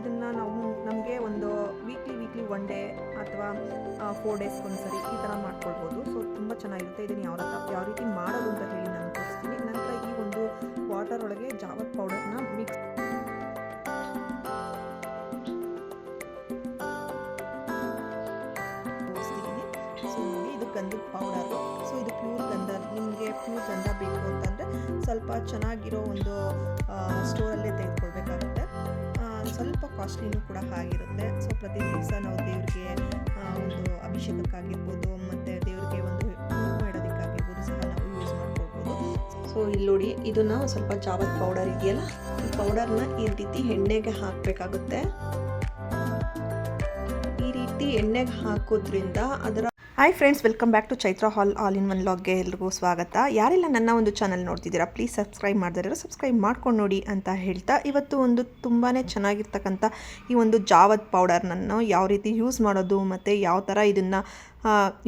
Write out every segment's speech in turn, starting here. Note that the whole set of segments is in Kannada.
ಇದನ್ನು ನಾವು ನಮಗೆ ಒಂದು ವೀಕ್ಲಿ ವೀಕ್ಲಿ ಒನ್ ಡೇ ಅಥವಾ ಫೋರ್ ಡೇಸ್ ಒಂದ್ಸರಿ ಈ ಥರ ಮಾಡ್ಕೊಳ್ಬೋದು. ಸೊ ತುಂಬ ಚೆನ್ನಾಗಿರುತ್ತೆ. ಇದನ್ನು ಯಾವ ಯಾವ ರೀತಿ ಮಾಡೋದು ಅಂತ ಹೇಳಿ ನಾನು ತೋರಿಸ್ತೀನಿ. ನಂತರ ಈ ಒಂದು ವಾಟರ್ ಒಳಗೆ ಜಾವತ್ ಪೌಡರ್ನ ಮಿಕ್ಸ್ ಸೊ ಗಂಧದ ಪೌಡರ್ ಸೊ ಇದು ಪ್ಯೂರ್ ಗಂಧ, ನಿಮಗೆ ಪ್ಯೂರ್ ಗಂಧ ಬೇಕು ಅಂತಂದರೆ ಸ್ವಲ್ಪ ಚೆನ್ನಾಗಿರೋ ಒಂದು ಸ್ಟೋರಲ್ಲೇ ತೆಗೆದುಕೊಳ್ಬೇಕಾಗುತ್ತೆ. ಆ, ಸ್ವಲ್ಪ ಕಾಸ್ಟ್ಲಿನೂ ಕೂಡ ಆಗಿರುತ್ತೆ ಸೊ ಪ್ರತಿ ದಿವಸ ನಾವು ದೇವ್ರಿಗೆ ಒಂದು ಅಭಿಷೇಕಕ್ಕಾಗಿರ್ಬೋದು ಮತ್ತು ದೇವ್ರಿಗೆ ಒಂದು ಇಡೋದಕ್ಕಾಗಿರ್ಬೋದು ಸಹ ನಾವು ಯೂಸ್ ಮಾಡ್ಕೊಳ್ಬೋದು. ಸೊ ಇಲ್ಲಿ ನೋಡಿ ಇದನ್ನು ಸ್ವಲ್ಪ ಜಾವತ್ ಪೌಡರ್ ಇದೆಯಲ್ಲ? ಈ ಪೌಡರ್ನ ಈ ರೀತಿ ಎಣ್ಣೆಗೆ ಹಾಕಬೇಕಾಗುತ್ತೆ. ಈ ರೀತಿ ಎಣ್ಣೆಗೆ ಹಾಕೋದ್ರಿಂದ ಅದರ hi friends welcome back to Chaitra hall all in one ಲಾಗ್ಗೆ ಎಲ್ರಿಗೂ ಸ್ವಾಗತ. ಯಾರೆಲ್ಲ ನನ್ನ ಒಂದು ಚಾನಲ್ ನೋಡ್ತಿದ್ದೀರಾ ಪ್ಲೀಸ್ ಸಬ್ಸ್ಕ್ರೈಬ್ ಮಾಡಿದ್ರೆ ಸಬ್ಸ್ಕ್ರೈಬ್ ಮಾಡ್ಕೊಂಡು ನೋಡಿ ಅಂತ ಹೇಳ್ತಾ, ಇವತ್ತು ಒಂದು ತುಂಬಾ ಚೆನ್ನಾಗಿರ್ತಕ್ಕಂಥ ಈ ಒಂದು ಜಾವತ್ ಪೌಡರ್ನನ್ನು ಯಾವ ರೀತಿ ಯೂಸ್ ಮಾಡೋದು ಮತ್ತು ಯಾವ ಥರ ಇದನ್ನು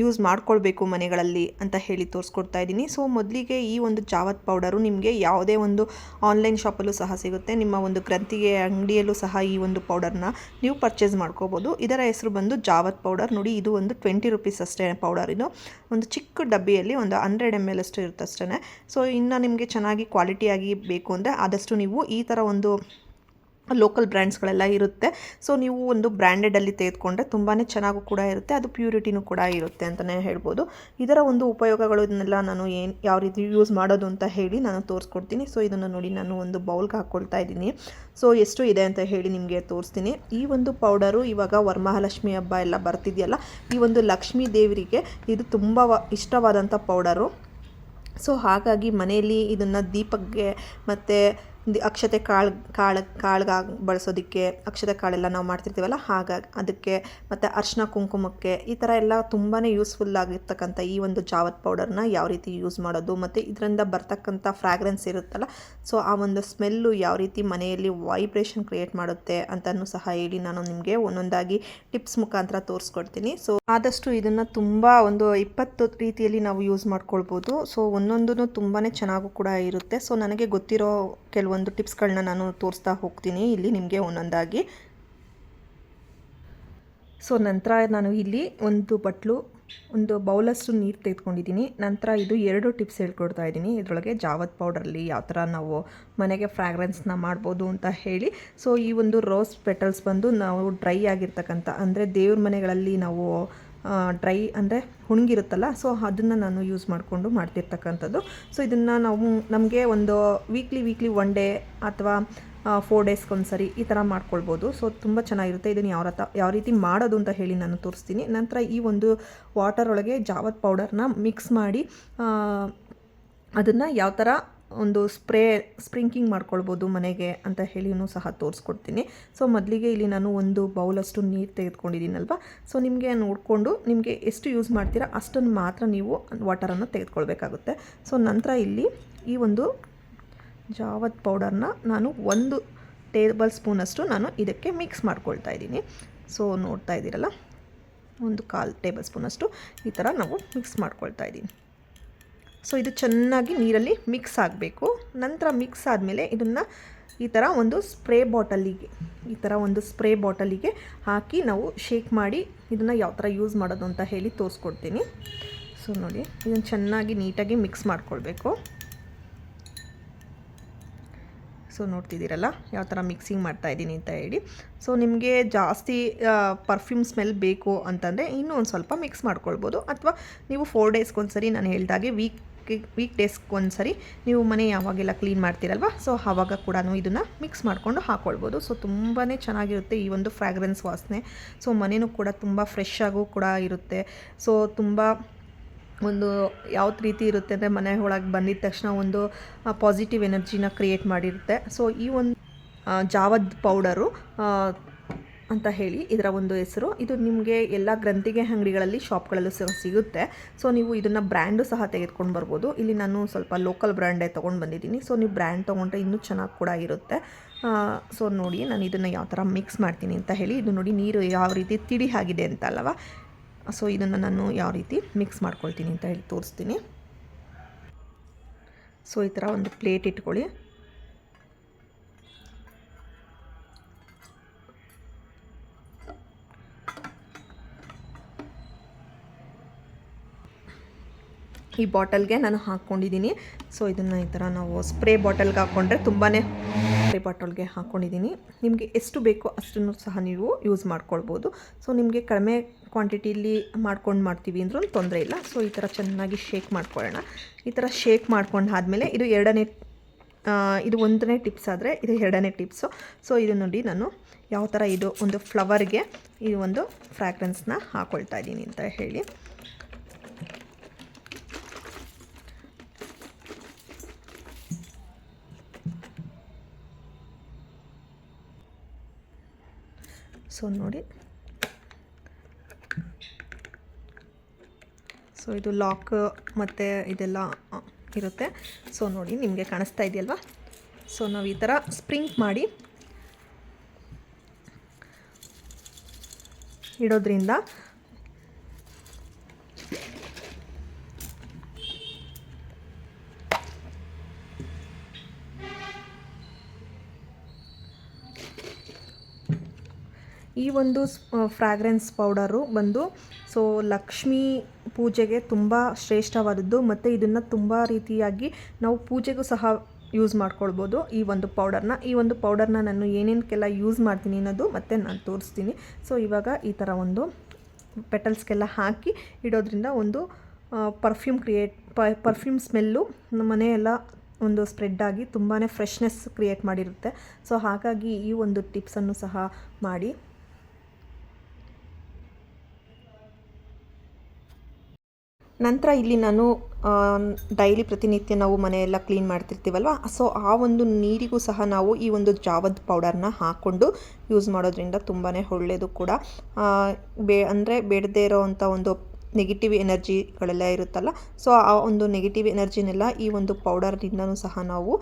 ಯೂಸ್ ಮಾಡ್ಕೊಳ್ಬೇಕು ಮನೆಗಳಲ್ಲಿ ಅಂತ ಹೇಳಿ ತೋರಿಸ್ಕೊಡ್ತಾ ಇದ್ದೀನಿ. ಸೊ ಮೊದಲಿಗೆ ಈ ಒಂದು ಜಾವತ್ ಪೌಡರು ನಿಮಗೆ ಯಾವುದೇ ಒಂದು ಆನ್ಲೈನ್ ಶಾಪಲ್ಲೂ ಸಹ ಸಿಗುತ್ತೆ. ನಿಮ್ಮ ಒಂದು ಗ್ರಂಥಿಗೆ, ಅಂಗಡಿಯಲ್ಲೂ ಸಹ ಈ ಒಂದು ಪೌಡರ್ನ ನೀವು ಪರ್ಚೇಸ್ ಮಾಡ್ಕೋಬೋದು. ಇದರ ಹೆಸರು ಬಂದು ಜಾವತ್ ಪೌಡರ್ ನೋಡಿ, ಇದು ಒಂದು ಟ್ವೆಂಟಿ ರುಪೀಸ್ ಅಷ್ಟೇ ಪೌಡರ್ ಇದು. ಒಂದು ಚಿಕ್ಕ ಡಬ್ಬಿಯಲ್ಲಿ ಒಂದು ಹಂಡ್ರೆಡ್ ಎಂ ಎಲ್ ಅಷ್ಟು ಇರುತ್ತೆ ಅಷ್ಟೇ ಸೊ ಇನ್ನು ನಿಮಗೆ ಚೆನ್ನಾಗಿ ಕ್ವಾಲಿಟಿಯಾಗಿ ಬೇಕು ಅಂದರೆ ಆದಷ್ಟು ನೀವು ಈ ಥರ ಒಂದು ಲೋಕಲ್ ಬ್ರ್ಯಾಂಡ್ಸ್ಗಳೆಲ್ಲ ಇರುತ್ತೆ. ಸೊ ನೀವು ಒಂದು ಬ್ರ್ಯಾಂಡೆಡಲ್ಲಿ ತೆಗೆದುಕೊಂಡ್ರೆ ತುಂಬಾ ಚೆನ್ನಾಗೂ ಕೂಡ ಇರುತ್ತೆ, ಅದು ಪ್ಯೂರಿಟಿನೂ ಕೂಡ ಇರುತ್ತೆ ಅಂತಲೇ ಹೇಳ್ಬೋದು. ಇದರ ಒಂದು ಉಪಯೋಗಗಳನ್ನೆಲ್ಲ ನಾನು ಏನು, ಯಾವ ರೀತಿ ಯೂಸ್ ಮಾಡೋದು ಅಂತ ಹೇಳಿ ನಾನು ತೋರಿಸ್ಕೊಡ್ತೀನಿ. ಸೊ ಇದನ್ನು ನೋಡಿ ನಾನು ಒಂದು ಬೌಲ್ಗೆ ಹಾಕ್ಕೊಳ್ತಾ ಇದ್ದೀನಿ. ಸೊ ಎಷ್ಟು ಇದೆ ಅಂತ ಹೇಳಿ ನಿಮಗೆ ತೋರಿಸ್ತೀನಿ. ಈ ಒಂದು ಪೌಡರು ಇವಾಗ ವರಮಹಾಲಕ್ಷ್ಮಿ ಹಬ್ಬ ಎಲ್ಲ ಬರ್ತಿದೆಯಲ್ಲ, ಈ ಒಂದು ಲಕ್ಷ್ಮೀ ದೇವರಿಗೆ ಇದು ತುಂಬ ಇಷ್ಟವಾದಂಥ ಪೌಡರು ಸೊ ಹಾಗಾಗಿ ಮನೆಯಲ್ಲಿ ಇದನ್ನು ದೀಪಕ್ಕೆ ಮತ್ತು ಅಕ್ಷತೆ ಕಾಳು ಕಾಳು ಕಾಳ್ಗೆ ಬಳಸೋದಕ್ಕೆ ಅಕ್ಷತೆ ಕಾಳೆಲ್ಲ ನಾವು ಮಾಡ್ತಿರ್ತೀವಲ್ಲ, ಹಾಗಾಗಿ ಅದಕ್ಕೆ ಮತ್ತು ಅರ್ಶಿನ ಕುಂಕುಮಕ್ಕೆ ಈ ಥರ ಎಲ್ಲ ತುಂಬಾ ಯೂಸ್ಫುಲ್ ಆಗಿರ್ತಕ್ಕಂಥ ಈ ಒಂದು ಜಾವತ್ ಪೌಡರ್ನ ಯಾವ ರೀತಿ ಯೂಸ್ ಮಾಡೋದು ಮತ್ತು ಇದರಿಂದ ಬರ್ತಕ್ಕಂಥ ಫ್ರಾಗ್ರೆನ್ಸ್ ಇರುತ್ತಲ್ಲ ಸೊ ಆ ಒಂದು ಸ್ಮೆಲ್ಲು ಯಾವ ರೀತಿ ಮನೆಯಲ್ಲಿ ವೈಬ್ರೇಷನ್ ಕ್ರಿಯೇಟ್ ಮಾಡುತ್ತೆ ಅಂತಲೂ ಸಹ ಹೇಳಿ ನಾನು ನಿಮಗೆ ಒಂದೊಂದಾಗಿ ಟಿಪ್ಸ್ ಮುಖಾಂತರ ತೋರಿಸ್ಕೊಡ್ತೀನಿ. ಸೊ ಆದಷ್ಟು ಇದನ್ನು ತುಂಬ ಒಂದು ಇಪ್ಪತ್ತು ರೀತಿಯಲ್ಲಿ ನಾವು ಯೂಸ್ ಮಾಡ್ಕೊಳ್ಬೋದು ಸೊ ಒಂದೊಂದು ತುಂಬಾ ಚೆನ್ನಾಗೂ ಕೂಡ ಇರುತ್ತೆ. ಸೊ ನನಗೆ ಗೊತ್ತಿರೋ ಕೆಲವೊಂದು ಟಿಪ್ಸ್ಗಳನ್ನ ನಾನು ತೋರಿಸ್ತಾ ಹೋಗ್ತೀನಿ. ಇಲ್ಲಿ ನಿಮಗೆ ಒಂದೊಂದಾಗಿ. ಸೊ, ನಂತರ ನಾನು ಇಲ್ಲಿ ಒಂದು ಬಟ್ಲು, ಒಂದು ಬೌಲಷ್ಟು ನೀರು ತೆಗೆದುಕೊಂಡಿದ್ದೀನಿ. ನಂತರ ಇದು ಎರಡು ಟಿಪ್ಸ್ ಹೇಳ್ಕೊಡ್ತಾ ಇದ್ದೀನಿ. ಇದರೊಳಗೆ ಜಾವತ್ ಪೌಡರಲ್ಲಿ ಯಾವ ಥರ ನಾವು ಮನೆಗೆ ಫ್ರಾಗ್ರೆನ್ಸ್ನ ಮಾಡ್ಬೋದು ಅಂತ ಹೇಳಿ. ಸೊ, ಈ ಒಂದು ರೋಸ್ ಪೆಟಲ್ಸ್ ಬಂದು ನಾವು ಡ್ರೈ ಆಗಿರ್ತಕ್ಕಂಥ, ಅಂದರೆ ದೇವ್ರ ಮನೆಗಳಲ್ಲಿ ನಾವು ಡ್ರೈ ಅಂದರೆ ಹುಣಗಿರುತ್ತಲ್ಲ ಸೊ ಅದನ್ನು ನಾನು ಯೂಸ್ ಮಾಡಿಕೊಂಡು ಮಾಡ್ತಿರ್ತಕ್ಕಂಥದ್ದು. ಸೊ ಇದನ್ನು ನಾವು ನಮಗೆ ಒಂದು ವೀಕ್ಲಿ ವೀಕ್ಲಿ ಒನ್ ಡೇ ಅಥವಾ ಫೋರ್ ಡೇಸ್ಗೊಂದ್ಸರಿ ಈ ಥರ ಮಾಡ್ಕೊಳ್ಬೋದು. ಸೊ ತುಂಬ ಚೆನ್ನಾಗಿರುತ್ತೆ. ಇದನ್ನು ಯಾವ ಯಾವ ರೀತಿ ಮಾಡೋದು ಅಂತ ಹೇಳಿ ನಾನು ತೋರಿಸ್ತೀನಿ. ನಂತರ ಈ ಒಂದು ವಾಟರ್ ಒಳಗೆ ಜಾವತ್ ಪೌಡರ್ನ ಮಿಕ್ಸ್ ಮಾಡಿ ಅದನ್ನು ಯಾವ ಥರ ಒಂದು ಸ್ಪ್ರೇ, ಸ್ಪ್ರಿಂಕಿಂಗ್ ಮಾಡ್ಕೊಳ್ಬೋದು ಮನೆಗೆ ಅಂತ ಹೇಳಿನೂ ಸಹ ತೋರಿಸ್ಕೊಡ್ತೀನಿ. ಸೊ, ಮೊದಲಿಗೆ ಇಲ್ಲಿ ನಾನು ಒಂದು ಬೌಲಷ್ಟು ನೀರು ತೆಗೆದುಕೊಂಡಿದ್ದೀನಲ್ವ? ಸೊ, ನಿಮಗೆ ನೋಡಿಕೊಂಡು ನಿಮಗೆ ಎಷ್ಟು ಯೂಸ್ ಮಾಡ್ತೀರಾ ಅಷ್ಟನ್ನು ಮಾತ್ರ ನೀವು ವಾಟರನ್ನು ತೆಗೆದುಕೊಳ್ಬೇಕಾಗುತ್ತೆ. ಸೊ, ನಂತರ ಇಲ್ಲಿ ಈ ಒಂದು ಜಾವತ್ ಪೌಡರ್ನ ನಾನು ಒಂದು ಟೇಬಲ್ ಸ್ಪೂನಷ್ಟು ನಾನು ಇದಕ್ಕೆ ಮಿಕ್ಸ್ ಮಾಡ್ಕೊಳ್ತಾ ಇದ್ದೀನಿ. ಸೊ, ನೋಡ್ತಾ ಇದ್ದೀರಲ್ಲ? ಒಂದು ಕಾಲು ಟೇಬಲ್ ಸ್ಪೂನಷ್ಟು ಈ ಥರ ನಾವು ಮಿಕ್ಸ್ ಮಾಡ್ಕೊಳ್ತಾ ಇದ್ದೀನಿ. ಸೊ ಇದು ಚೆನ್ನಾಗಿ ನೀರಲ್ಲಿ ಮಿಕ್ಸ್ ಆಗಬೇಕು. ನಂತರ ಮಿಕ್ಸ್ ಆದಮೇಲೆ ಇದನ್ನು ಈ ಥರ ಒಂದು ಸ್ಪ್ರೇ ಬಾಟಲಿಗೆ, ಈ ಥರ ಒಂದು ಸ್ಪ್ರೇ ಬಾಟಲಿಗೆ ಹಾಕಿ ನಾವು ಶೇಕ್ ಮಾಡಿ ಇದನ್ನು ಯಾವ ಥರ ಯೂಸ್ ಮಾಡೋದು ಅಂತ ಹೇಳಿ ತೋರಿಸ್ಕೊಡ್ತೀನಿ. ಸೊ ನೋಡಿ, ಇದನ್ನು ಚೆನ್ನಾಗಿ ನೀಟಾಗಿ ಮಿಕ್ಸ್ ಮಾಡ್ಕೊಳ್ಬೇಕು. ಸೊ ನೋಡ್ತಿದ್ದೀರಲ್ಲ, ಯಾವ ಥರ ಮಿಕ್ಸಿಂಗ್ ಮಾಡ್ತಾ ಇದ್ದೀನಿ ಅಂತ ಹೇಳಿ. ಸೊ ನಿಮಗೆ ಜಾಸ್ತಿ ಪರ್ಫ್ಯೂಮ್ ಸ್ಮೆಲ್ ಬೇಕು ಅಂತಂದರೆ ಇನ್ನೂ ಒಂದು ಸ್ವಲ್ಪ ಮಿಕ್ಸ್ ಮಾಡ್ಕೊಳ್ಬೋದು. ಅಥವಾ ನೀವು ಫೋರ್ ಡೇಸ್ಗೊಂದ್ಸರಿ ನಾನು ಹೇಳ್ದಾಗೆ ವೀಕ್ ವೀಕ್ ಡೇಸ್ಗೆ ಒಂದು ಸರಿ ನೀವು ಮನೆ ಯಾವಾಗೆಲ್ಲ ಕ್ಲೀನ್ ಮಾಡ್ತೀರಲ್ವ? ಸೊ ಆವಾಗ ಕೂಡ ಇದನ್ನು ಮಿಕ್ಸ್ ಮಾಡಿಕೊಂಡು ಹಾಕ್ಕೊಳ್ಬೋದು ಸೊ ತುಂಬಾ ಚೆನ್ನಾಗಿರುತ್ತೆ ಈ ಒಂದು ಫ್ರಾಗ್ರೆನ್ಸ್ ವಾಸನೆ. ಸೊ ಮನೆಯೂ ಕೂಡ ತುಂಬ ಫ್ರೆಶ್ ಆಗು ಕೂಡ ಇರುತ್ತೆ. ಸೊ ತುಂಬ ಒಂದು ಯಾವ ರೀತಿ ಇರುತ್ತೆ ಅಂದರೆ ಮನೆ ಒಳಗೆ ಬಂದಿದ ತಕ್ಷಣ ಒಂದು ಪಾಸಿಟಿವ್ ಎನರ್ಜಿನ ಕ್ರಿಯೇಟ್ ಮಾಡಿರುತ್ತೆ. ಸೊ ಈ ಒಂದು ಜಾವದ್ ಪೌಡರು ಅಂತ ಹೇಳಿ ಇದರ ಒಂದು ಹೆಸರು. ಇದು ನಿಮಗೆ ಎಲ್ಲ ಗ್ರಂಥಿಗೆ ಅಂಗಡಿಗಳಲ್ಲಿ, ಶಾಪ್ಗಳಲ್ಲೂ ಸಹ ಸಿಗುತ್ತೆ. ಸೊ ನೀವು ಇದನ್ನು ಬ್ರ್ಯಾಂಡು ಸಹ ತೆಗೆದುಕೊಂಡು ಬರ್ಬೋದು. ಇಲ್ಲಿ ನಾನು ಸ್ವಲ್ಪ ಲೋಕಲ್ ಬ್ರ್ಯಾಂಡೇ ತೊಗೊಂಡು ಬಂದಿದ್ದೀನಿ. ಸೊ ನೀವು ಬ್ರ್ಯಾಂಡ್ ತೊಗೊಂಡ್ರೆ ಇನ್ನೂ ಚೆನ್ನಾಗಿ ಕೂಡ ಇರುತ್ತೆ. ಸೊ ನೋಡಿ ನಾನು ಇದನ್ನು ಯಾವ ಥರ ಮಿಕ್ಸ್ ಮಾಡ್ತೀನಿ ಅಂತ ಹೇಳಿ. ಇದು ನೋಡಿ ನೀರು ಯಾವ ರೀತಿ ತಿಳಿ ಆಗಿದೆ ಅಂತ ಅಲ್ಲವಾ? ಸೊ ಇದನ್ನು ನಾನು ಯಾವ ರೀತಿ ಮಿಕ್ಸ್ ಮಾಡ್ಕೊಳ್ತೀನಿ ಅಂತ ಹೇಳಿ ತೋರಿಸ್ತೀನಿ. ಸೊ ಈ ಥರ ಒಂದು ಪ್ಲೇಟ್ ಇಟ್ಕೊಳ್ಳಿ. ಈ ಬಾಟಲ್ಗೆ ನಾನು ಹಾಕ್ಕೊಂಡಿದ್ದೀನಿ. ಸೊ ಇದನ್ನು ಈ ಥರ ನಾವು ಸ್ಪ್ರೇ ಬಾಟಲ್ಗೆ ಹಾಕ್ಕೊಂಡ್ರೆ ತುಂಬಾ ಸ್ಪ್ರೇ ಬಾಟಲ್ಗೆ ಹಾಕ್ಕೊಂಡಿದ್ದೀನಿ. ನಿಮಗೆ ಎಷ್ಟು ಬೇಕೋ ಅಷ್ಟನ್ನು ಸಹ ನೀವು ಯೂಸ್ ಮಾಡ್ಕೊಳ್ಬೋದು. ಸೊ ನಿಮಗೆ ಕಡಿಮೆ ಕ್ವಾಂಟಿಟಿಲಿ ಮಾಡ್ಕೊಂಡು ಮಾಡ್ತೀವಿ ಅಂದ್ರೂ ತೊಂದರೆ ಇಲ್ಲ. ಸೊ ಈ ಥರ ಚೆನ್ನಾಗಿ ಶೇಕ್ ಮಾಡ್ಕೊಳ್ಳೋಣ. ಈ ಥರ ಶೇಕ್ ಮಾಡ್ಕೊಂಡು ಆದಮೇಲೆ ಇದು ಎರಡನೇ ಇದು ಒಂದನೇ ಟಿಪ್ಸ್ ಆದರೆ ಇದು ಎರಡನೇ ಟಿಪ್ಸು. ಸೊ ಇದು ನೋಡಿ ನಾನು ಯಾವ ಥರ ಇದು ಒಂದು ಫ್ಲವರ್ಗೆ ಈ ಒಂದು ಫ್ರ್ಯಾಗ್ರೆನ್ಸ್ನ ಹಾಕ್ಕೊಳ್ತಾ ಇದ್ದೀನಿ ಅಂತ ಹೇಳಿ. ಸೊ ನೋಡಿ. ಸೊ ಇದು ಲಾಕ್ ಮತ್ತು ಇದೆಲ್ಲ ಇರುತ್ತೆ. ಸೊ ನೋಡಿ, ನಿಮಗೆ ಕಾಣಿಸ್ತಾ ಇದೆಯಲ್ವಾ? ಸೊ ನಾವು ಈ ಥರ ಸ್ಪ್ರಿಂಕ್ ಮಾಡಿ ಇಡೋದ್ರಿಂದ ಈ ಒಂದು ಫ್ರಾಗ್ರೆನ್ಸ್ ಪೌಡರು ಬಂದು ಸೊ ಲಕ್ಷ್ಮೀ ಪೂಜೆಗೆ ತುಂಬ ಶ್ರೇಷ್ಠವಾದದ್ದು, ಮತ್ತು ಇದನ್ನು ತುಂಬ ರೀತಿಯಾಗಿ ನಾವು ಪೂಜೆಗೂ ಸಹ ಯೂಸ್ ಮಾಡ್ಕೊಳ್ಬೋದು ಈ ಒಂದು ಪೌಡರ್ನ ಈ ಒಂದು ಪೌಡರ್ನ ನಾನು ಏನೇನಕ್ಕೆಲ್ಲ ಯೂಸ್ ಮಾಡ್ತೀನಿ ಅನ್ನೋದು ಮತ್ತೆ ನಾನು ತೋರಿಸ್ತೀನಿ. ಸೊ ಇವಾಗ ಈ ಥರ ಒಂದು ಪೆಟಲ್ಸ್ಗೆಲ್ಲ ಹಾಕಿ ಇಡೋದ್ರಿಂದ ಒಂದು ಪರ್ಫ್ಯೂಮ್ ಕ್ರಿಯೇಟ್ ಪರ್ಫ್ಯೂಮ್ ಸ್ಮೆಲ್ಲು ನಮ್ಮ ಮನೆಯೆಲ್ಲ ಒಂದು ಸ್ಪ್ರೆಡ್ ಆಗಿ ತುಂಬಾ ಫ್ರೆಶ್ನೆಸ್ ಕ್ರಿಯೇಟ್ ಮಾಡಿರುತ್ತೆ. ಸೊ ಹಾಗಾಗಿ ಈ ಒಂದು ಟಿಪ್ಸನ್ನು ಸಹ ಮಾಡಿ. ನಂತರ ಇಲ್ಲಿ ನಾನು ಡೈಲಿ ಪ್ರತಿನಿತ್ಯ ನಾವು ಮನೆಯೆಲ್ಲ ಕ್ಲೀನ್ ಮಾಡ್ತಿರ್ತೀವಲ್ವ? ಸೊ, ಆ ಒಂದು ನೀರಿಗೂ ಸಹ ನಾವು ಈ ಒಂದು ಜಾವದ್ ಪೌಡರ್ನ ಹಾಕ್ಕೊಂಡು ಯೂಸ್ ಮಾಡೋದ್ರಿಂದ ತುಂಬಾ ಒಳ್ಳೆಯದು ಕೂಡ. ಬೇ, ಅಂದರೆ ಬೇಡದೇ ಇರೋವಂಥ ಒಂದು ನೆಗೆಟಿವ್ ಎನರ್ಜಿಗಳೆಲ್ಲ ಇರುತ್ತಲ್ಲ? ಸೊ, ಆ ಒಂದು ನೆಗೆಟಿವ್ ಎನರ್ಜಿನೆಲ್ಲ ಈ ಒಂದು ಪೌಡರ್ನಿಂದನೂ ಸಹ ನಾವು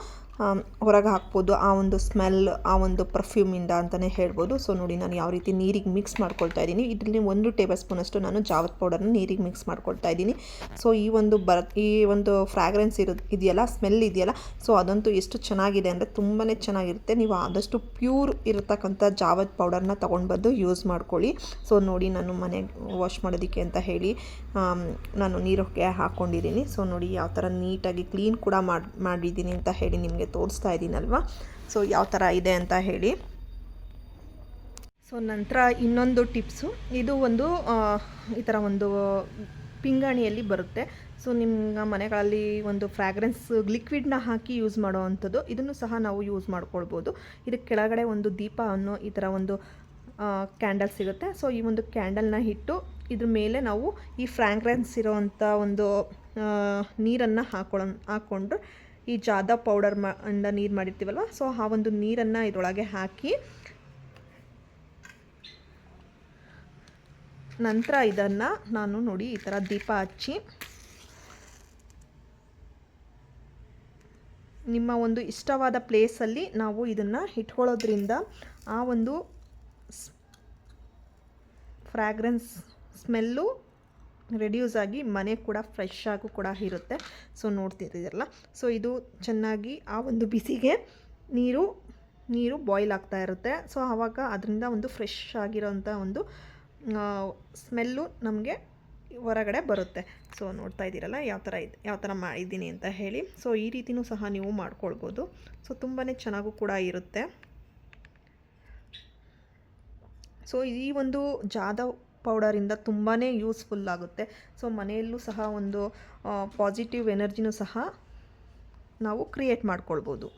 ಹೊರಗೆ ಹಾಕ್ಬೋದು. ಆ ಒಂದು ಸ್ಮೆಲ್ ಆ ಒಂದು ಪರ್ಫ್ಯೂಮಿಂದ ಅಂತಲೇ ಹೇಳ್ಬೋದು. ಸೊ ನೋಡಿ ನಾನು ಯಾವ ರೀತಿ ನೀರಿಗೆ ಮಿಕ್ಸ್ ಮಾಡ್ಕೊಳ್ತಾ ಇದ್ದೀನಿ. ಇದರಲ್ಲಿ ಒಂದು ಟೇಬಲ್ ಸ್ಪೂನಷ್ಟು ನಾನು ಜಾವತ್ ಪೌಡರ್ನ ನೀರಿಗೆ ಮಿಕ್ಸ್ ಮಾಡ್ಕೊಳ್ತಾ ಇದ್ದೀನಿ. ಸೊ ಈ ಒಂದು ಬರ, ಈ ಒಂದು ಫ್ರಾಗ್ರೆನ್ಸ್ ಇರೋ ಇದೆಯಲ್ಲ ಸ್ಮೆಲ್ ಇದೆಯಲ್ಲ ಸೊ ಅದಂತೂ ಎಷ್ಟು ಚೆನ್ನಾಗಿದೆ ಅಂದರೆ ತುಂಬಾ ಚೆನ್ನಾಗಿರುತ್ತೆ. ನೀವು ಆದಷ್ಟು ಪ್ಯೂರ್ ಇರತಕ್ಕಂಥ ಜಾವತ್ ಪೌಡರ್ನ ತೊಗೊಂಡು ಬಂದು ಯೂಸ್ ಮಾಡ್ಕೊಳ್ಳಿ. ಸೊ ನೋಡಿ ನಾನು ಮನೆ ವಾಶ್ ಮಾಡೋದಕ್ಕೆ ಅಂತ ಹೇಳಿ ನಾನು ನೀರಿಗೆ ಹಾಕ್ಕೊಂಡಿದ್ದೀನಿ ಸೊ ನೋಡಿ ಯಾವ ಥರ ನೀಟಾಗಿ ಕ್ಲೀನ್ ಕೂಡ ಮಾಡಿ, ಮಾಡಿದ್ದೀನಿ ಅಂತ ಹೇಳಿ ನಿಮಗೆ ತೋರಿಸ್ತಾ ಇದ್ದೀನಲ್ವ? ಸೊ ಯಾವ ಥರ ಇದೆ ಅಂತ ಹೇಳಿ. ಸೊ ನಂತರ ಇನ್ನೊಂದು ಟಿಪ್ಸು. ಇದು ಒಂದು ಈ ಥರ ಒಂದು ಪಿಂಗಾಣಿಯಲ್ಲಿ ಬರುತ್ತೆ. ಸೊ ನಿಮ್ಮ ಮನೆಗಳಲ್ಲಿ ಒಂದು ಫ್ರ್ಯಾಗ್ರೆನ್ಸ್ ಲಿಕ್ವಿಡ್ನ ಹಾಕಿ ಯೂಸ್ ಮಾಡೋ ಅಂಥದ್ದು ಇದನ್ನು ಸಹ ನಾವು ಯೂಸ್ ಮಾಡ್ಕೊಳ್ಬೋದು. ಇದಕ್ಕೆ ಕೆಳಗಡೆ ಒಂದು ದೀಪ ಅನ್ನೋ ಈ ಥರ ಒಂದು ಕ್ಯಾಂಡಲ್ ಸಿಗುತ್ತೆ. ಸೊ ಈ ಒಂದು ಕ್ಯಾಂಡಲ್ನ ಇಟ್ಟು ಇದ್ರ ಮೇಲೆ ನಾವು ಈ ಫ್ರ್ಯಾಗ್ರೆನ್ಸ್ ಇರೋವಂಥ ಒಂದು ನೀರನ್ನು ಹಾಕೊಳ್ಳೋ ಹಾಕ್ಕೊಂಡು ಈ ಜಾದ ಪೌಡರ್ ಮಾ ಅಂಡ ನೀರು ಮಾಡಿರ್ತೀವಲ್ವ? ಸೊ ಆ ಒಂದು ನೀರನ್ನು ಇದರೊಳಗೆ ಹಾಕಿ ನಂತರ ಇದನ್ನು ನಾನು ನೋಡಿ ಈ ಥರ ದೀಪ ಹಚ್ಚಿ ನಿಮ್ಮ ಒಂದು ಇಷ್ಟವಾದ ಪ್ಲೇಸಲ್ಲಿ ನಾವು ಇದನ್ನು ಇಟ್ಕೊಳ್ಳೋದ್ರಿಂದ ಆ ಒಂದು ಫ್ರ್ಯಾಗ್ರೆನ್ಸ್ ಸ್ಮೆಲ್ಲು ರೆಡ್ಯೂಸ್ ಆಗಿ ಮನೆ ಕೂಡ ಫ್ರೆಶ್ ಆಗೂ ಕೂಡ ಇರುತ್ತೆ. ಸೊ ನೋಡ್ತಿದ್ದೀರಲ್ಲ? ಸೊ ಇದು ಚೆನ್ನಾಗಿ ಆ ಒಂದು ಬಿಸಿಗೆ ನೀರು ನೀರು ಬಾಯ್ಲ್ ಆಗ್ತಾ ಇರುತ್ತೆ. ಸೊ ಆವಾಗ ಅದರಿಂದ ಒಂದು ಫ್ರೆಶ್ ಆಗಿರೋಂಥ ಒಂದು ಸ್ಮೆಲ್ಲು ನಮಗೆ ಹೊರಗಡೆ ಬರುತ್ತೆ. ಸೊ ನೋಡ್ತಾ ಇದ್ದೀರಲ್ಲ? ಯಾವ ಥರ ಇದೆ, ಯಾವ ಥರ ಮಾಡಿದ್ದೀನಿ ಅಂತ ಹೇಳಿ. ಸೊ ಈ ರೀತಿಯೂ ಸಹ ನೀವು ಮಾಡ್ಕೊಳ್ಬೋದು. ಸೊ ತುಂಬಾ ಚೆನ್ನಾಗೂ ಕೂಡ ಇರುತ್ತೆ. ಸೊ ಈ ಒಂದು ಜಾದವ್ ಪೌಡರಿಂದ ತುಂಬಾ ಯೂಸ್ಫುಲ್ ಆಗುತ್ತೆ. ಸೊ ಮನೆಯಲ್ಲೂ ಸಹ ಒಂದು ಪಾಸಿಟಿವ್ ಎನರ್ಜಿನೂ ಸಹ ನಾವು ಕ್ರಿಯೇಟ್ ಮಾಡ್ಕೊಳ್ಬೋದು.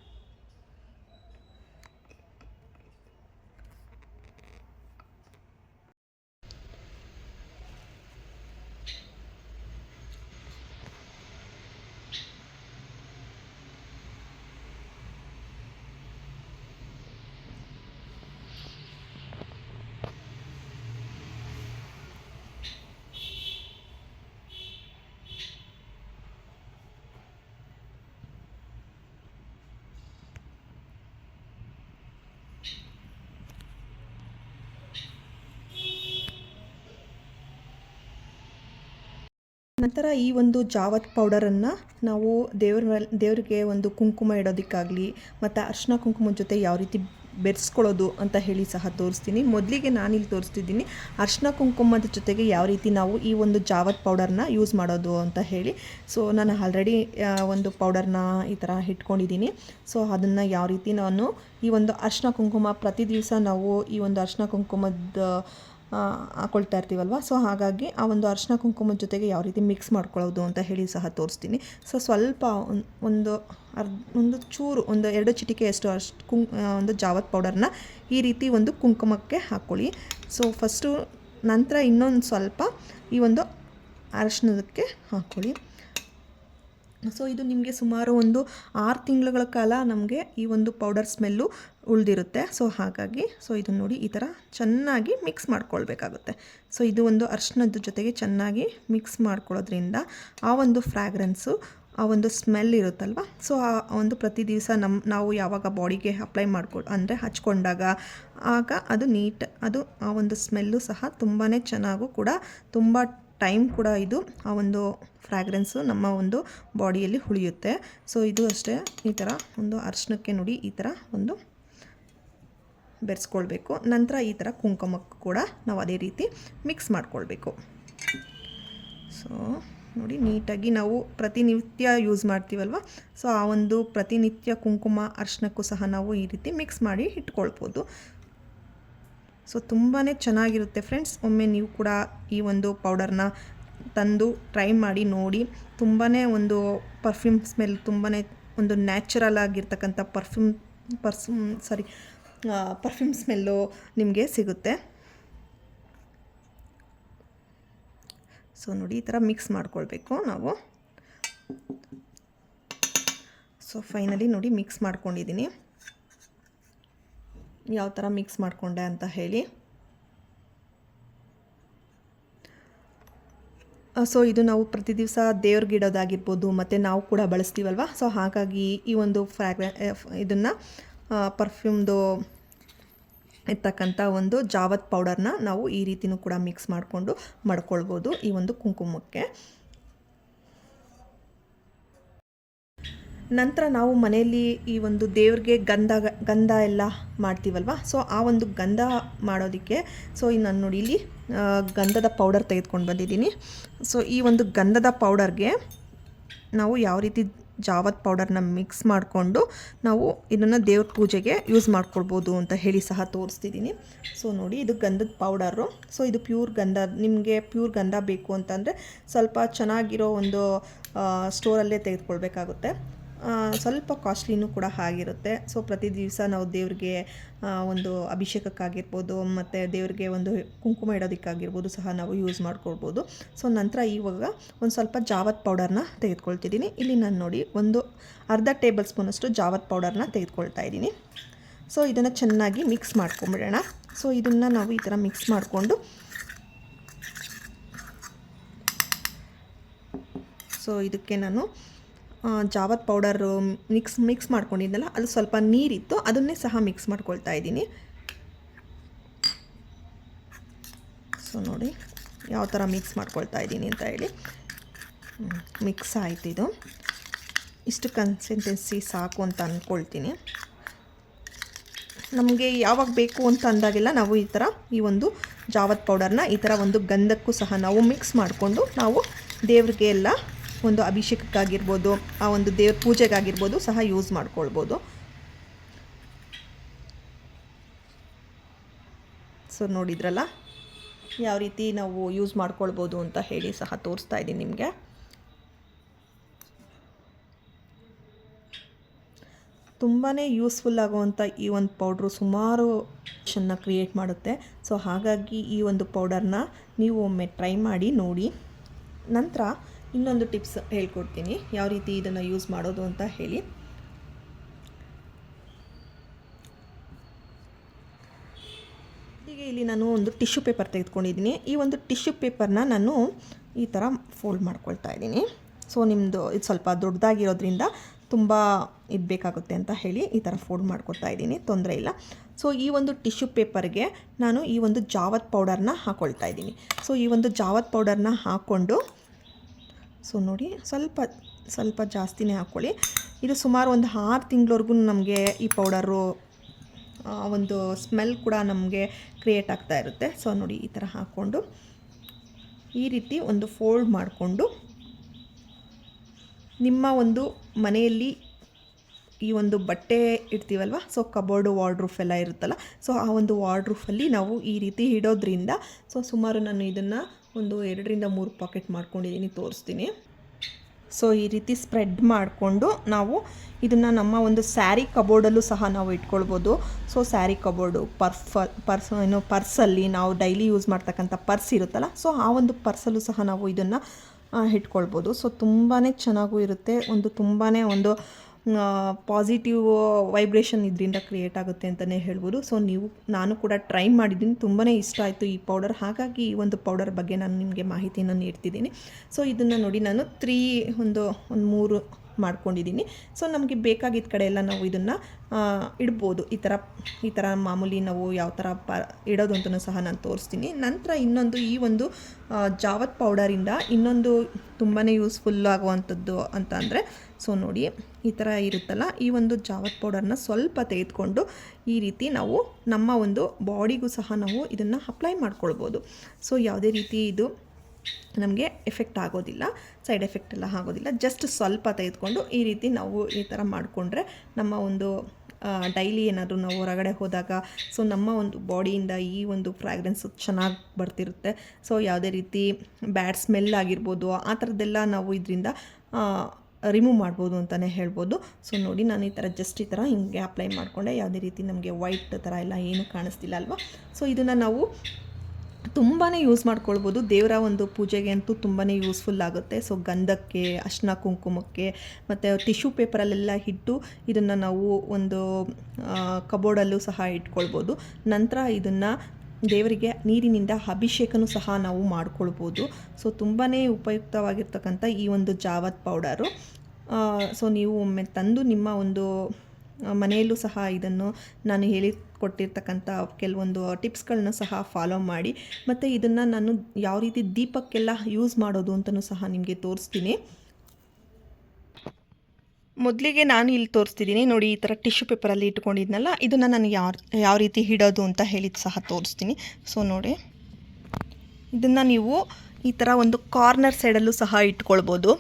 ನಂತರ ಈ ಒಂದು ಜಾವತ್ ಪೌಡರನ್ನು ನಾವು ದೇವ್ರ ದೇವರಿಗೆ ಒಂದು ಕುಂಕುಮ ಇಡೋದಕ್ಕಾಗಲಿ, ಮತ್ತು ಅರ್ಶಿನ ಕುಂಕುಮದ ಜೊತೆ ಯಾವ ರೀತಿ ಬೆರೆಸ್ಕೊಳ್ಳೋದು ಅಂತ ಹೇಳಿ ಸಹ ತೋರಿಸ್ತೀನಿ. ಮೊದಲಿಗೆ ನಾನಿಲ್ಲಿ ತೋರಿಸ್ತಿದ್ದೀನಿ ಅರ್ಶಿನ ಕುಂಕುಮದ ಜೊತೆಗೆ ಯಾವ ರೀತಿ ನಾವು ಈ ಒಂದು ಜಾವತ್ ಪೌಡರ್ನ ಯೂಸ್ ಮಾಡೋದು ಅಂತ ಹೇಳಿ. ಸೊ ನಾನು ಆಲ್ರೆಡಿ ಒಂದು ಪೌಡರ್ನ ಈ ಥರ ಇಟ್ಕೊಂಡಿದ್ದೀನಿ. ಸೊ ಅದನ್ನು ಯಾವ ರೀತಿ ನಾನು ಈ ಒಂದು ಅರ್ಶಿನ ಕುಂಕುಮ ಪ್ರತಿ ದಿವಸ ನಾವು ಈ ಒಂದು ಅರ್ಶಿನ ಕುಂಕುಮದ ಹಾಕೊಳ್ತಾ ಇರ್ತೀವಲ್ವ? ಸೊ ಹಾಗಾಗಿ ಆ ಒಂದು ಅರಿಶಿನ ಕುಂಕುಮದ ಜೊತೆಗೆ ಯಾವ ರೀತಿ ಮಿಕ್ಸ್ ಮಾಡ್ಕೊಳ್ಳೋದು ಅಂತ ಹೇಳಿ ಸಹ ತೋರಿಸ್ತೀನಿ. ಸೊ ಸ್ವಲ್ಪ ಒಂದ್- ಅರ್ಧ, ಒಂದು ಚೂರು, ಒಂದು ಎರಡು ಚಿಟಿಕೆಯಷ್ಟು ಅಷ್ಟು ಕುಂ ಒಂದು ಜಾವತ್ ಪೌಡರ್ನ ಈ ರೀತಿ ಒಂದು ಕುಂಕುಮಕ್ಕೆ ಹಾಕ್ಕೊಳ್ಳಿ ಸೊ ಫಸ್ಟು ನಂತರ ಇನ್ನೊಂದು ಸ್ವಲ್ಪ ಈ ಒಂದು ಅರಶಿನದಕ್ಕೆ ಹಾಕ್ಕೊಳ್ಳಿ ಸೊ ಇದು ನಿಮಗೆ ಸುಮಾರು ಒಂದು ಆರು ತಿಂಗಳುಗಳ ಕಾಲ ನಮಗೆ ಈ ಒಂದು ಪೌಡರ್ ಸ್ಮೆಲ್ಲು ಉಳಿದಿರುತ್ತೆ. ಸೊ ಹಾಗಾಗಿ ಸೊ ಇದನ್ನು ನೋಡಿ ಈ ಥರ ಚೆನ್ನಾಗಿ ಮಿಕ್ಸ್ ಮಾಡ್ಕೊಳ್ಬೇಕಾಗುತ್ತೆ. ಸೊ ಇದು ಒಂದು ಅರ್ಶಿನದ ಜೊತೆಗೆ ಚೆನ್ನಾಗಿ ಮಿಕ್ಸ್ ಮಾಡ್ಕೊಳ್ಳೋದ್ರಿಂದ ಆ ಒಂದು ಫ್ರ್ಯಾಗ್ರೆನ್ಸು ಆ ಒಂದು ಸ್ಮೆಲ್ ಇರುತ್ತಲ್ವ? ಸೊ ಆ ಒಂದು ಪ್ರತಿ ದಿವಸ ನಮ್ಮ ನಾವು ಯಾವಾಗ ಬಾಡಿಗೆ ಅಪ್ಲೈ ಮಾಡ್ಕೊ, ಅಂದರೆ ಹಚ್ಕೊಂಡಾಗ, ಆಗ ಅದು ನೀಟ್ ಅದು ಆ ಒಂದು ಸ್ಮೆಲ್ಲು ಸಹ ತುಂಬಾ ಚೆನ್ನಾಗೂ ಕೂಡ ತುಂಬ ಟೈಮ್ ಕೂಡ ಇದು ಆ ಒಂದು ಫ್ರ್ಯಾಗ್ರೆನ್ಸು ನಮ್ಮ ಒಂದು ಬಾಡಿಯಲ್ಲಿ ಉಳಿಯುತ್ತೆ. ಸೊ ಇದು ಅಷ್ಟೇ ಈ ಥರ ಒಂದು ಅರ್ಶನಕ್ಕೆ ನೋಡಿ ಈ ಥರ ಒಂದು ಬೆರೆಸ್ಕೊಳ್ಬೇಕು. ನಂತರ ಈ ಥರ ಕುಂಕುಮಕ್ಕೆ ಕೂಡ ನಾವು ಅದೇ ರೀತಿ ಮಿಕ್ಸ್ ಮಾಡ್ಕೊಳ್ಬೇಕು. ಸೊ ನೋಡಿ, ನೀಟಾಗಿ ನಾವು ಪ್ರತಿನಿತ್ಯ ಯೂಸ್ ಮಾಡ್ತೀವಲ್ವ? ಸೊ ಆ ಒಂದು ಪ್ರತಿನಿತ್ಯ ಕುಂಕುಮ, ಅರ್ಶನಕ್ಕೂ ಸಹ ನಾವು ಈ ರೀತಿ ಮಿಕ್ಸ್ ಮಾಡಿ ಇಟ್ಕೊಳ್ಬೋದು. ಸೊ ತುಂಬಾ ಚೆನ್ನಾಗಿರುತ್ತೆ ಫ್ರೆಂಡ್ಸ್ ಒಮ್ಮೆ ನೀವು ಕೂಡ ಈ ಒಂದು ಪೌಡರ್ನ ತಂದು ಟ್ರೈ ಮಾಡಿ ನೋಡಿ ತುಂಬಾ ಒಂದು ಪರ್ಫ್ಯೂಮ್ ಸ್ಮೆಲ್ ತುಂಬಾ ಒಂದು ನ್ಯಾಚುರಲ್ ಆಗಿರ್ತಕ್ಕಂಥ perfume perfume sorry perfume smell ನಿಮಗೆ ಸಿಗುತ್ತೆ. ಸೊ ನೋಡಿ, ಈ ಥರ ಮಿಕ್ಸ್ ಮಾಡ್ಕೊಳ್ಬೇಕು ನಾವು. ಸೊ ಫೈನಲಿ ನೋಡಿ ಮಿಕ್ಸ್ ಮಾಡ್ಕೊಂಡಿದ್ದೀನಿ. ಯಾವ ಥರ ಮಿಕ್ಸ್ ಮಾಡಿಕೊಂಡೆ ಅಂತ ಹೇಳಿ. ಸೊ ಇದು ನಾವು ಪ್ರತಿ ದಿವಸ ದೇವ್ರಿಗೆ ಇಡೋದಾಗಿರ್ಬೋದು ಮತ್ತು ನಾವು ಕೂಡ ಬಳಸ್ತೀವಲ್ವ? ಸೊ ಹಾಗಾಗಿ ಈ ಒಂದು ಫ್ರಾಗ್ರೆ, ಇದನ್ನು ಪರ್ಫ್ಯೂಮ್ದು ಇರ್ತಕ್ಕಂಥ ಒಂದು ಜಾವತ್ ಪೌಡರ್ನ ನಾವು ಈ ರೀತಿಯೂ ಕೂಡ ಮಿಕ್ಸ್ ಮಾಡಿಕೊಂಡು ಮಾಡ್ಕೊಳ್ಬೋದು ಈ ಒಂದು ಕುಂಕುಮಕ್ಕೆ. ನಂತರ ನಾವು ಮನೆಯಲ್ಲಿ ಈ ಒಂದು ದೇವ್ರಿಗೆ ಗಂಧ ಗಂಧ ಎಲ್ಲ ಮಾಡ್ತೀವಲ್ವ? ಸೊ ಆ ಒಂದು ಗಂಧ ಮಾಡೋದಕ್ಕೆ ಸೊ ಈ ನಾನು ನೋಡಿ ಇಲ್ಲಿ ಗಂಧದ ಪೌಡರ್ ತೆಗೆದುಕೊಂಡು ಬಂದಿದ್ದೀನಿ. ಸೊ ಈ ಒಂದು ಗಂಧದ ಪೌಡರ್ಗೆ ನಾವು ಯಾವ ರೀತಿ ಜಾವತ್ ಪೌಡರ್ನ ಮಿಕ್ಸ್ ಮಾಡಿಕೊಂಡು ನಾವು ಇದನ್ನು ದೇವ್ರ ಪೂಜೆಗೆ ಯೂಸ್ ಮಾಡ್ಕೊಳ್ಬೋದು ಅಂತ ಹೇಳಿ ಸಹ ತೋರಿಸ್ತಿದ್ದೀನಿ. ಸೊ ನೋಡಿ, ಇದು ಗಂಧದ ಪೌಡರು. ಸೊ ಇದು ಪ್ಯೂರ್ ಗಂಧ, ನಿಮಗೆ ಪ್ಯೂರ್ ಗಂಧ ಬೇಕು ಅಂತಂದರೆ ಸ್ವಲ್ಪ ಚೆನ್ನಾಗಿರೋ ಒಂದು ಸ್ಟೋರಲ್ಲೇ ತೆಗೆದುಕೊಳ್ಬೇಕಾಗುತ್ತೆ. ಸ್ವಲ್ಪ ಕಾಸ್ಟ್ಲಿನೂ ಕೂಡ ಆಗಿರುತ್ತೆ. ಸೊ ಪ್ರತಿ ದಿವಸ ನಾವು ದೇವ್ರಿಗೆ ಒಂದು ಅಭಿಷೇಕಕ್ಕಾಗಿರ್ಬೋದು, ಮತ್ತು ದೇವ್ರಿಗೆ ಒಂದು ಕುಂಕುಮ ಇಡೋದಕ್ಕಾಗಿರ್ಬೋದು ಸಹ ನಾವು ಯೂಸ್ ಮಾಡ್ಕೊಳ್ಬೋದು. ಸೊ ನಂತರ ಇವಾಗ ಒಂದು ಸ್ವಲ್ಪ ಜಾವತ್ ಪೌಡರ್ನ ತೆಗೆದುಕೊಳ್ತಿದ್ದೀನಿ. ಇಲ್ಲಿ ನಾನು ನೋಡಿ ಒಂದು ಅರ್ಧ ಟೇಬಲ್ ಸ್ಪೂನಷ್ಟು ಜಾವತ್ ಪೌಡರ್ನ ತೆಗೆದುಕೊಳ್ತಾ ಇದ್ದೀನಿ. ಸೊ ಇದನ್ನು ಚೆನ್ನಾಗಿ ಮಿಕ್ಸ್ ಮಾಡ್ಕೊಂಬಿಡೋಣ. ಸೊ ಇದನ್ನು ನಾವು ಈ ಥರ ಮಿಕ್ಸ್ ಮಾಡಿಕೊಂಡು ಸೊ ಇದಕ್ಕೆ ನಾನು ಜಾವತ್ ಪೌಡರು ಮಿಕ್ಸ್ ಮಿಕ್ಸ್ ಮಾಡ್ಕೊಂಡಿದ್ದಲ್ಲ ಅದು ಸ್ವಲ್ಪ ನೀರಿತ್ತು, ಅದನ್ನೇ ಸಹ ಮಿಕ್ಸ್ ಮಾಡ್ಕೊಳ್ತಾ ಇದ್ದೀನಿ. ಸೊ ನೋಡಿ, ಯಾವ ಥರ ಮಿಕ್ಸ್ ಮಾಡ್ಕೊಳ್ತಾ ಇದ್ದೀನಿ ಅಂತ ಹೇಳಿ. ಮಿಕ್ಸ್ ಆಯ್ತು ಇದು. ಇಷ್ಟು ಕನ್ಸಿಸ್ಟೆನ್ಸಿ ಸಾಕು ಅಂತ ಅಂದ್ಕೊಳ್ತೀನಿ ನಮಗೆ ಯಾವಾಗ ಬೇಕು ಅಂತ ಅಂದಾಗೆಲ್ಲ ನಾವು ಈ ಥರ ಈ ಒಂದು ಜಾವತ್ ಪೌಡರ್ನ ಈ ಥರ ಒಂದು ಗಂಧಕ್ಕೂ ಸಹ ನಾವು ಮಿಕ್ಸ್ ಮಾಡಿಕೊಂಡು ನಾವು ದೇವ್ರಿಗೆ ಎಲ್ಲ ಒಂದು ಅಭಿಷೇಕಕ್ಕಾಗಿರ್ಬೋದು, ಆ ಒಂದು ದೇವ್ರ ಪೂಜೆಗಾಗಿರ್ಬೋದು ಸಹ ಯೂಸ್ ಮಾಡ್ಕೊಳ್ಬೋದು. ಸೊ ನೋಡಿದ್ರಲ್ಲ? ಯಾವ ರೀತಿ ನಾವು ಯೂಸ್ ಮಾಡ್ಕೊಳ್ಬೋದು ಅಂತ ಹೇಳಿ ಸಹ ತೋರಿಸ್ತಾ ಇದ್ದೀನಿ ನಿಮಗೆ. ತುಂಬಾ ಯೂಸ್ಫುಲ್ ಆಗುವಂಥ ಈ ಒಂದು ಪೌಡ್ರು ಸುಮಾರು ಚೆನ್ನ ಕ್ರಿಯೇಟ್ ಮಾಡುತ್ತೆ. ಸೊ ಹಾಗಾಗಿ ಈ ಒಂದು ಪೌಡರ್ನ ನೀವು ಒಮ್ಮೆ ಟ್ರೈ ಮಾಡಿ ನೋಡಿ. ನಂತರ ಇನ್ನೊಂದು ಟಿಪ್ಸ್ ಹೇಳ್ಕೊಡ್ತೀನಿ. ಯಾವ ರೀತಿ ಇದನ್ನು ಯೂಸ್ ಮಾಡೋದು ಅಂತ ಹೇಳಿ. ಹೀಗೆ ಇಲ್ಲಿ ನಾನು ಒಂದು ಟಿಶ್ಯೂ ಪೇಪರ್ ತೆಗೆದುಕೊಂಡಿದ್ದೀನಿ. ಈ ಒಂದು ಟಿಶ್ಯೂ ಪೇಪರ್ನ ನಾನು ಈ ಥರ ಫೋಲ್ಡ್ ಮಾಡ್ಕೊಳ್ತಾ ಇದ್ದೀನಿ. ಸೊ ನಿಮ್ಮದು ಇದು ಸ್ವಲ್ಪ ದೊಡ್ಡದಾಗಿರೋದ್ರಿಂದ ತುಂಬ ಇದು ಬೇಕಾಗುತ್ತೆ ಅಂತ ಹೇಳಿ ಈ ಥರ ಫೋಲ್ಡ್ ಮಾಡ್ಕೊತಾ ಇದ್ದೀನಿ. ತೊಂದರೆ ಇಲ್ಲ. ಸೊ ಈ ಒಂದು ಟಿಶ್ಯೂ ಪೇಪರ್ಗೆ ನಾನು ಈ ಒಂದು ಜಾವತ್ ಪೌಡರ್ನ ಹಾಕ್ಕೊಳ್ತಾ ಇದ್ದೀನಿ. ಸೊ ಈ ಒಂದು ಜಾವತ್ ಪೌಡರ್ನ ಹಾಕ್ಕೊಂಡು ಸೊ ನೋಡಿ, ಸ್ವಲ್ಪ ಸ್ವಲ್ಪ ಜಾಸ್ತಿನೇ ಹಾಕ್ಕೊಳ್ಳಿ. ಇದು ಸುಮಾರು ಒಂದು ಆರು ತಿಂಗಳವರೆಗೂ ನಮಗೆ ಈ ಪೌಡರು ಒಂದು ಸ್ಮೆಲ್ ಕೂಡ ನಮಗೆ ಕ್ರಿಯೇಟ್ ಆಗ್ತಾ ಇರುತ್ತೆ. ಸೊ ನೋಡಿ, ಈ ಥರ ಹಾಕ್ಕೊಂಡು ಈ ರೀತಿ ಒಂದು ಫೋಲ್ಡ್ ಮಾಡಿಕೊಂಡು ನಿಮ್ಮ ಒಂದು ಮನೆಯಲ್ಲಿ ಈ ಒಂದು ಬಟ್ಟೆ ಇಡ್ತೀವಲ್ವ? ಸೊ ಕಬೋರ್ಡು ವಾರ್ಡ್ರೂಫ್ ಎಲ್ಲ ಇರುತ್ತಲ್ಲ. ಸೊ ಆ ಒಂದು ವಾರ್ಡ್ರೂಫಲ್ಲಿ ನಾವು ಈ ರೀತಿ ಇಡೋದ್ರಿಂದ ಸೊ ಸುಮಾರು ನಾನು ಇದನ್ನು ಒಂದು ಎರಡರಿಂದ ಮೂರು ಪಾಕೆಟ್ ಮಾಡ್ಕೊಂಡಿದ್ದೀನಿ ತೋರಿಸ್ತೀನಿ. ಸೊ ಈ ರೀತಿ ಸ್ಪ್ರೆಡ್ ಮಾಡಿಕೊಂಡು ನಾವು ಇದನ್ನು ನಮ್ಮ ಒಂದು ಸ್ಯಾರಿ ಕಬೋರ್ಡಲ್ಲೂ ಸಹ ನಾವು ಇಟ್ಕೊಳ್ಬೋದು. ಸೊ ಸ್ಯಾರಿ ಕಬೋರ್ಡು ಪರ್ಫ ಪರ್ಸ್ ಏನು ಪರ್ಸಲ್ಲಿ ನಾವು ಡೈಲಿ ಯೂಸ್ ಮಾಡ್ತಕ್ಕಂಥ ಪರ್ಸ್ ಇರುತ್ತಲ್ಲ. ಸೊ ಆ ಒಂದು ಪರ್ಸಲ್ಲೂ ಸಹ ನಾವು ಇದನ್ನು ಇಟ್ಕೊಳ್ಬೋದು. ಸೊ ತುಂಬಾ ಚೆನ್ನಾಗೂ ಇರುತ್ತೆ. ಒಂದು ತುಂಬಾ ಒಂದು ಪಾಸಿಟಿವ್ ವೈಬ್ರೇಷನ್ ಇದರಿಂದ ಕ್ರಿಯೇಟ್ ಆಗುತ್ತೆ ಅಂತಲೇ ಹೇಳ್ಬೋದು. ಸೊ ನೀವು, ನಾನು ಕೂಡ ಟ್ರೈ ಮಾಡಿದ್ದೀನಿ. ತುಂಬಾ ಇಷ್ಟ ಆಯಿತು ಈ ಪೌಡರ್ ಹಾಗಾಗಿ ಈ ಒಂದು ಪೌಡರ್ ಬಗ್ಗೆ ನಾನು ನಿಮಗೆ ಮಾಹಿತಿಯನ್ನು ನೀಡ್ತಿದ್ದೀನಿ. ಸೊ ಇದನ್ನು ನೋಡಿ ನಾನು ತ್ರೀ ಒಂದು ಒಂದು ಮೂರು ಮಾಡ್ಕೊಂಡಿದ್ದೀನಿ. ಸೊ ನಮಗೆ ಬೇಕಾಗಿದ್ದ ಕಡೆ ಎಲ್ಲ ನಾವು ಇದನ್ನು ಇಡ್ಬೋದು. ಈ ಥರ ಈ ಥರ ಮಾಮೂಲಿ ನಾವು ಯಾವ ಥರ ಪ, ಇಡೋದು ಅಂತಲೂ ಸಹ ನಾನು ತೋರಿಸ್ತೀನಿ. ನಂತರ ಇನ್ನೊಂದು ಈ ಒಂದು ಜಾವತ್ ಪೌಡರಿಂದ ಇನ್ನೊಂದು ತುಂಬಾ ಯೂಸ್ಫುಲ್ ಆಗುವಂಥದ್ದು ಅಂತ ಅಂದರೆ ಸೊ ನೋಡಿ, ಈ ಥರ ಇರುತ್ತಲ್ಲ, ಈ ಒಂದು ಜಾವತ್ ಪೌಡರ್ನ ಸ್ವಲ್ಪ ತೆಗೆದುಕೊಂಡು ಈ ರೀತಿ ನಾವು ನಮ್ಮ ಒಂದು ಬಾಡಿಗೂ ಸಹ ನಾವು ಇದನ್ನು ಅಪ್ಲೈ ಮಾಡ್ಕೊಳ್ಬೋದು. ಸೊ ಯಾವುದೇ ರೀತಿ ಇದು ನಮಗೆ ಎಫೆಕ್ಟ್ ಆಗೋದಿಲ್ಲ ಸೈಡ್ ಎಫೆಕ್ಟ್ ಎಲ್ಲ ಆಗೋದಿಲ್ಲ ಜಸ್ಟ್ ಸ್ವಲ್ಪ ತೆಗೆದುಕೊಂಡು ಈ ರೀತಿ ನಾವು ಈ ಥರ ಮಾಡಿಕೊಂಡ್ರೆ ನಮ್ಮ ಒಂದು ಡೈಲಿ ಏನಾದರೂ ನಾವು ಹೊರಗಡೆ ಹೋದಾಗ ಸೊ ನಮ್ಮ ಒಂದು ಬಾಡಿಯಿಂದ ಈ ಒಂದು ಫ್ರಾಗ್ರೆನ್ಸ್ ಚೆನ್ನಾಗಿ ಬರ್ತಿರುತ್ತೆ. ಸೊ ಯಾವುದೇ ರೀತಿ ಬ್ಯಾಡ್ ಸ್ಮೆಲ್ ಆಗಿರ್ಬೋದು, ಆ ಥರದ್ದೆಲ್ಲ ನಾವು ಇದರಿಂದ ರಿಮೂವ್ ಮಾಡ್ಬೋದು ಅಂತಲೇ ಹೇಳ್ಬೋದು. ಸೊ ನೋಡಿ, ನಾನು ಈ ಥರ ಜಸ್ಟ್ ಈ ಥರ ಹಿಂಗೆ ಅಪ್ಲೈ ಮಾಡಿಕೊಂಡೆ. ಯಾವುದೇ ರೀತಿ ನಮಗೆ ವೈಟ್ ಥರ ಎಲ್ಲ ಏನು ಕಾಣಿಸ್ತಿಲ್ಲ ಅಲ್ವಾ? ಸೊ ಇದನ್ನು ನಾವು ತುಂಬಾ ಯೂಸ್ ಮಾಡ್ಕೊಳ್ಬೋದು. ದೇವರ ಒಂದು ಪೂಜೆಗೆ ಅಂತೂ ತುಂಬಾ ಯೂಸ್ಫುಲ್ ಆಗುತ್ತೆ. ಸೊ ಗಂಧಕ್ಕೆ, ಅರ್ಶಿನ ಕುಂಕುಮಕ್ಕೆ, ಮತ್ತು ಟಿಶ್ಯೂ ಪೇಪರಲ್ಲೆಲ್ಲ ಇಟ್ಟು ಇದನ್ನು ನಾವು ಒಂದು ಕಬೋರ್ಡಲ್ಲೂ ಸಹ ಇಟ್ಕೊಳ್ಬೋದು. ನಂತರ ಇದನ್ನು ದೇವರಿಗೆ ನೀರಿನಿಂದ ಅಭಿಷೇಕನೂ ಸಹ ನಾವು ಮಾಡ್ಕೊಳ್ಬೋದು. ಸೊ ತುಂಬಾ ಉಪಯುಕ್ತವಾಗಿರ್ತಕ್ಕಂಥ ಈ ಒಂದು ಜಾವತ್ ಪೌಡರು. ಸೊ ನೀವು ಒಮ್ಮೆ ತಂದು ನಿಮ್ಮ ಒಂದು ಮನೆಯಲ್ಲೂ ಸಹ ಇದನ್ನು ನಾನು ಹೇಳಿ ಕೊಟ್ಟಿರ್ತಕ್ಕಂಥ ಕೆಲವೊಂದು ಟಿಪ್ಸ್ಗಳನ್ನ ಸಹ ಫಾಲೋ ಮಾಡಿ. ಮತ್ತು ಇದನ್ನು ನಾನು ಯಾವ ರೀತಿ ದೀಪಕ್ಕೆಲ್ಲ ಯೂಸ್ ಮಾಡೋದು ಅಂತಲೂ ಸಹ ನಿಮಗೆ ತೋರಿಸ್ತೀನಿ. ಮೊದಲಿಗೆ ನಾನು ಇಲ್ಲಿ ತೋರಿಸ್ತಿದ್ದೀನಿ. ನೋಡಿ, ಈ ಥರ ಟಿಶ್ಯೂ ಪೇಪರಲ್ಲಿ ಇಟ್ಕೊಂಡಿದ್ನಲ್ಲ ಇದನ್ನು ನಾನು ಯಾವ ಯಾವ ರೀತಿ ಹಿಡೋದು ಅಂತ ಹೇಳಿದ್ದು ಸಹ ತೋರಿಸ್ತೀನಿ. ಸೊ ನೋಡಿ. ಇದನ್ನು ನೀವು ಈ ಥರ ಒಂದು ಕಾರ್ನರ್ ಸೈಡಲ್ಲೂ ಸಹ ಇಟ್ಕೊಳ್ಬೋದು.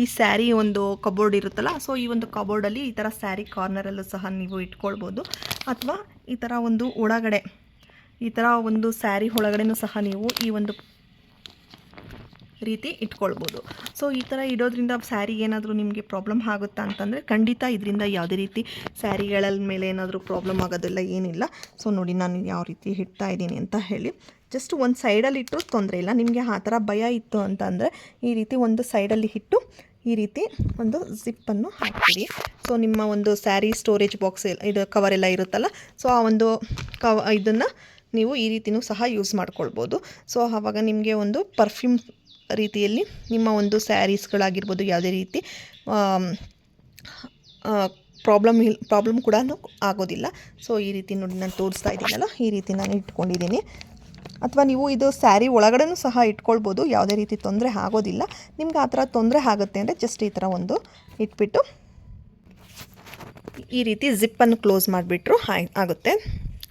ಈ ಸ್ಯಾರಿ ಒಂದು ಕಬೋರ್ಡ್ ಇರುತ್ತಲ್ಲ ಸೊ ಈ ಒಂದು ಕಬೋರ್ಡಲ್ಲಿ ಈ ಥರ ಸ್ಯಾರಿ ಕಾರ್ನರಲ್ಲೂ ಸಹ ನೀವು ಇಟ್ಕೊಳ್ಬೋದು. ಅಥವಾ ಈ ಥರ ಒಂದು ಒಳಗಡೆ, ಈ ಥರ ಒಂದು ಸ್ಯಾರಿ ಒಳಗಡೆನೂ ಸಹ ನೀವು ಈ ಒಂದು ರೀತಿ ಇಟ್ಕೊಳ್ಬೋದು. ಸೊ ಈ ಥರ ಇಡೋದ್ರಿಂದ ಸ್ಯಾರಿಗೆ ಏನಾದರೂ ನಿಮಗೆ ಪ್ರಾಬ್ಲಮ್ ಆಗುತ್ತಾ ಅಂತಂದರೆ ಖಂಡಿತ ಇದರಿಂದ ಯಾವುದೇ ರೀತಿ ಸ್ಯಾರಿಗಳ ಮೇಲೆ ಏನಾದರೂ ಪ್ರಾಬ್ಲಮ್ ಆಗೋದಿಲ್ಲ ಏನಿಲ್ಲ. ಸೊ ನೋಡಿ ನಾನು ಯಾವ ರೀತಿ ಇಡ್ತಾ ಇದ್ದೀನಿ ಅಂತ ಹೇಳಿ. ಜಸ್ಟ್ ಒಂದು ಸೈಡಲ್ಲಿ ಇಟ್ಟು ತೊಂದರೆ ಇಲ್ಲ. ನಿಮಗೆ ಆ ಥರ ಭಯ ಇತ್ತು ಅಂತಂದರೆ ಈ ರೀತಿ ಒಂದು ಸೈಡಲ್ಲಿ ಇಟ್ಟು ಈ ರೀತಿ ಒಂದು ಜಿಪ್ಪನ್ನು ಹಾಕ್ತೀರಿ ಸೊ ನಿಮ್ಮ ಒಂದು ಸ್ಯಾರಿ ಸ್ಟೋರೇಜ್ ಬಾಕ್ಸ್ ಇದು ಕವರ್ ಎಲ್ಲ ಇರುತ್ತಲ್ಲ ಸೊ ಆ ಒಂದು ಕವ, ಇದನ್ನು ನೀವು ಈ ರೀತಿಯೂ ಸಹ ಯೂಸ್ ಮಾಡ್ಕೊಳ್ಬೋದು. ಸೊ ಆವಾಗ ನಿಮಗೆ ಒಂದು ಪರ್ಫ್ಯೂಮ್ ರೀತಿಯಲ್ಲಿ ನಿಮ್ಮ ಒಂದು ಸ್ಯಾರೀಸ್ಗಳಾಗಿರ್ಬೋದು ಯಾವುದೇ ರೀತಿ ಪ್ರಾಬ್ಲಮ್ ಇಲ್, ಪ್ರಾಬ್ಲಮ್ ಕೂಡ ಆಗೋದಿಲ್ಲ. ಸೊ ಈ ರೀತಿ ನೋಡಿ ನಾನು ತೋರಿಸ್ತಾ ಇದ್ದೀನಲ್ಲ, ಈ ರೀತಿ ನಾನು ಇಟ್ಕೊಂಡಿದ್ದೀನಿ. ಅಥವಾ ನೀವು ಇದು ಸ್ಯಾರಿ ಒಳಗಡೆನೂ ಸಹ ಇಟ್ಕೊಳ್ಬೋದು, ಯಾವುದೇ ರೀತಿ ತೊಂದರೆ ಆಗೋದಿಲ್ಲ. ನಿಮ್ಗೆ ಆ ಥರ ತೊಂದರೆ ಆಗುತ್ತೆ ಅಂದರೆ ಜಸ್ಟ್ ಈ ಥರ ಒಂದು ಇಟ್ಬಿಟ್ಟು ಈ ರೀತಿ ಜಿಪ್ಪನ್ನು ಕ್ಲೋಸ್ ಮಾಡಿಬಿಟ್ರು ಆಗುತ್ತೆ.